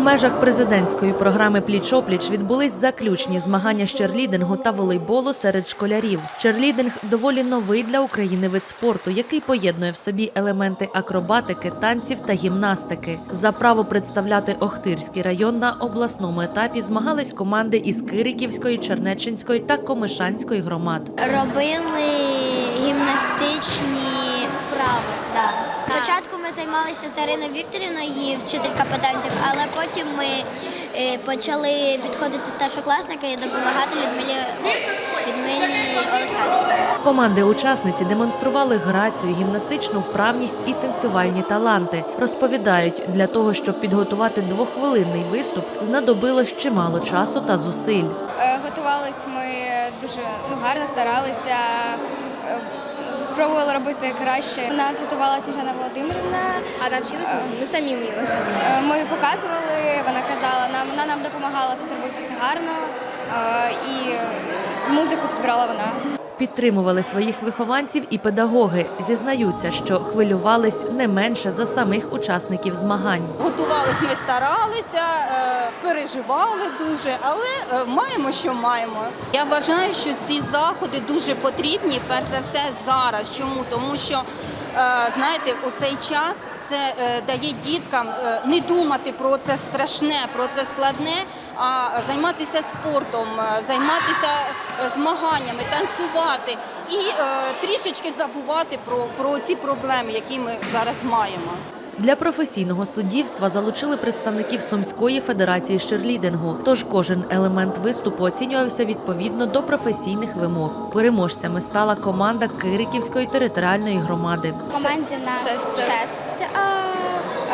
У межах президентської програми Пліч-опліч відбулись заключні змагання з черлідингу та волейболу серед школярів. Черлідинг доволі новий для України вид спорту, який поєднує в собі елементи акробатики, танців та гімнастики. За право представляти Охтирський район на обласному етапі змагались команди із Кириківської, Чернеччинської та Комишанської громад. Робили гімнастичні ми займалися з Дариною Вікторівною, її вчителька педантів, але потім ми е, почали підходити старшокласники і допомагати Людмилі, Людмилі Олександрівні. Команди-учасниці демонстрували грацію, гімнастичну вправність і танцювальні таланти. Розповідають, для того, щоб підготувати двохвилинний виступ, знадобилось чимало часу та зусиль. Е, Готувались ми дуже ну, гарно старалися. Е, Спробували робити краще. У нас готувала Сніжана Володимирівна. А навчилися ми самі вміли. Ми показували, вона казала нам, вона нам допомагала це зробити все гарно. е, І музику підбирала вона. Підтримували своїх вихованців і педагоги. Зізнаються, що хвилювались не менше за самих учасників змагань. Готувались, ми старалися, е, переживали дуже, але е, маємо, що маємо. Я вважаю, що ці заходи дуже потрібні, перш за все, зараз. Чому? Тому що знаєте, у цей час це е, дає діткам е, не думати про це страшне, про це складне, а займатися спортом, е, займатися е, змаганнями, танцювати і е, трішечки забувати про, про ці проблеми, які ми зараз маємо. Для професійного суддівства залучили представників Сумської федерації з черлідингу. Тож кожен елемент виступу оцінювався відповідно до професійних вимог. Переможцями стала команда Кириківської територіальної громади. В команді в нас шесть.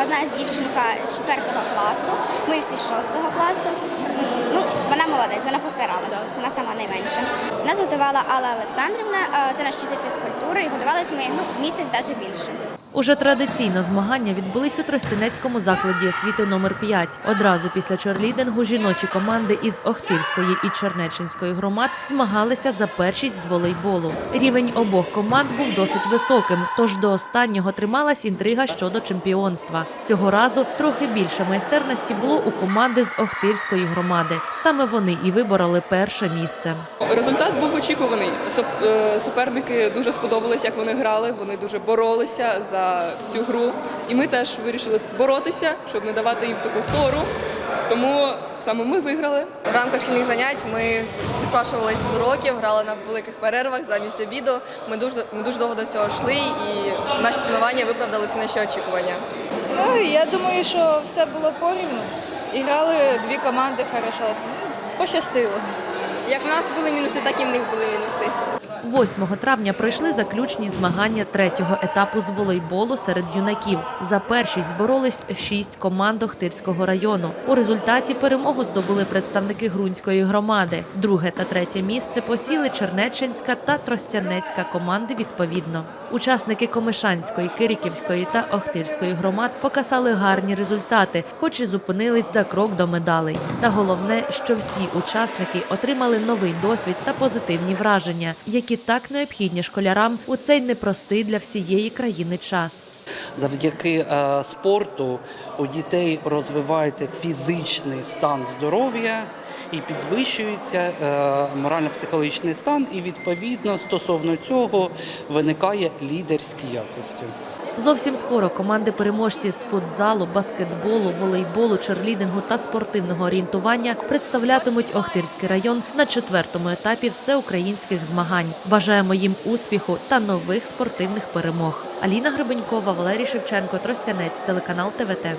Одна з дівчинка четвертого класу, ми всі шостого класу. Ну, вона молодець, вона постаралась, вона сама найменша. Нас готувала Алла Олександрівна, це наш вчитель фізкультури, і готувалися ми ну, місяць навіть більше. Уже традиційно змагання відбулись у Тростянецькому закладі освіти номер 5 Одразу після черлідингу жіночі команди із Охтирської і Чернеччинської громад змагалися за першість з волейболу. Рівень обох команд був досить високим, тож до останнього трималась інтрига щодо чемпіонства. Цього разу трохи більше майстерності було у команди з Охтирської громади. Саме вони і вибороли перше місце. Результат був очікуваний. Е, Суперники дуже сподобались, як вони грали. Вони дуже боролися за цю гру. І ми теж вирішили боротися, щоб не давати їм таку фору. Тому саме ми виграли. В рамках шкільних занять ми відпрашувалися з уроків, грали на великих перервах замість обіду. Ми дуже, ми дуже довго до цього йшли і наші тренування виправдали всі наші очікування. Ну, я думаю, що все було порівну. І грали дві команди хорошо. Ну, Пощастило. Як в нас були мінуси, так і в них були мінуси. 8 травня пройшли заключні змагання третього етапу з волейболу серед юнаків. За першість боролись шість команд Охтирського району. У результаті перемогу здобули представники Грунської громади. Друге та третє місце посіли Чернеччинська та Тростянецька команди відповідно. Учасники Комишанської, Кириківської та Охтирської громад показали гарні результати, хоч і зупинились за крок до медалей. Та головне, що всі учасники отримали новий досвід та позитивні враження, які так необхідні школярам у цей непростий для всієї країни час. Завдяки е, спорту у дітей розвивається фізичний стан здоров'я і підвищується е, морально-психологічний стан, і відповідно стосовно цього виникає лідерські якості. Зовсім скоро команди переможці з футзалу, баскетболу, волейболу, черлідингу та спортивного орієнтування представлятимуть Охтирський район на четвертому етапі всеукраїнських змагань. Бажаємо їм успіху та нових спортивних перемог. Аліна Гребенькова, Валерій Шевченко, Тростянець, телеканал ТВТ.